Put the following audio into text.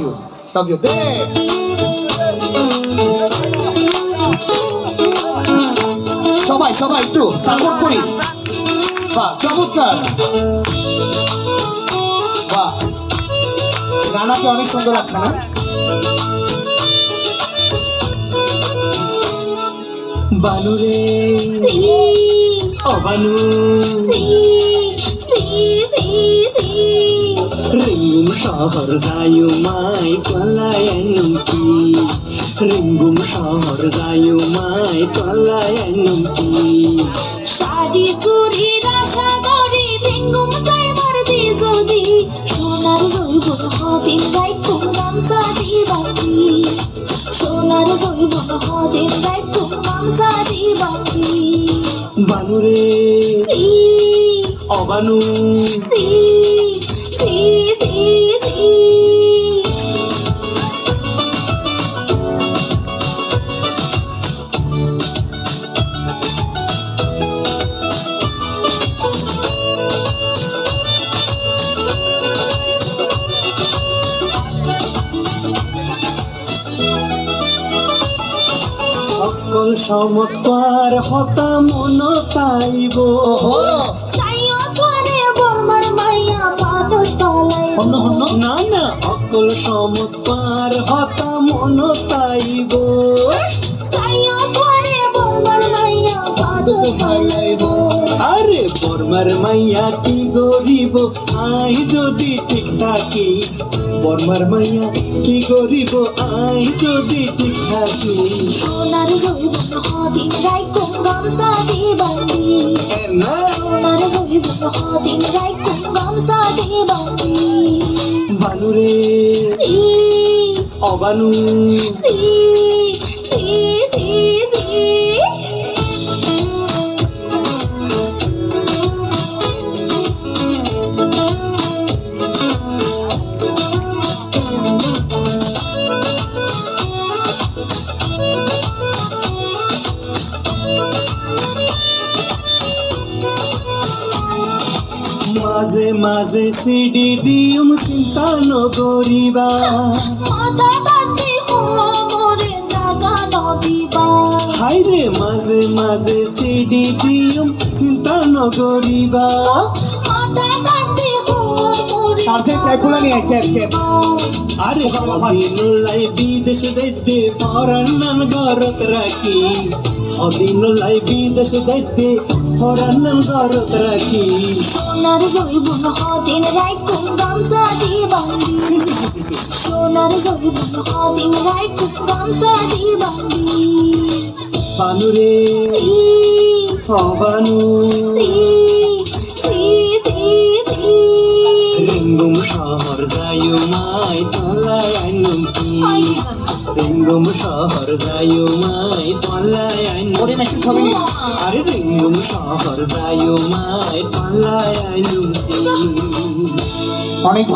You love you সবাই সবাই একটু সাপোর্ট করি। বাহ চমৎকার। বাহ। রানাকে অনেক সুন্দর লাগছে না? বানুরে ও বানু। রিঙ্গুম শহর যায়ু মাই পলায়নম কি রিঙ্গুম শহর যায়ু মাই পলায়নম কি সাজি সুরি রাশা গরি ভেঙ্গুম সাইবার দি যদি সোনার জৈবন হদিন গাই কুঙ্গাম সাদি বাকি সোনার জৈবন হদিন গাই কুঙ্গাম সাদি বাকি বানুরে সি ও বানু। সি সি সকল সমতার হতা মন তাইব। না না অকল সমতার হতা মন তাইব। আরে বর্মার মাইয়া কি গরিব? আই যদি ঠিক থাকি বর্মার মাইয়া কি গরিব আই যদি ঠিক থাকি সোনার জৈবন হদিন রাই কুঙ্গম সাদি বান্দি সোনার জৈবন হদিন রাই কুঙ্গম সাদি বান্দি বানুরে অবানু। সি মাঝে মাঝে সিডি দিউম চিন্তা জাগা হাইরে মাঝে মাঝে সিডি দিউম চিন্তা হলো সাবজেক্ট এগুলো নিয়ে ক্যাপ জাগা আরে হদিনুলাই বিদেশ দৈতে ফরান্নান গরত রাখি। হদিনুলাই বিদেশ দৈতে ফরান্নান গরত রাখি। সোনার জৈবন হদিন রাই কুঙ্গাম সাদি বান্দি সোনার জৈবন হদিন রাই কুঙ্গাম সাদি বান্দি বানুরে সি অবানু রিঙ্গুম শহর যায়ু মাই তলায় আইনুম আরে রিঙ্গুম শহর যায়ু মাই পাল্লায় অনেক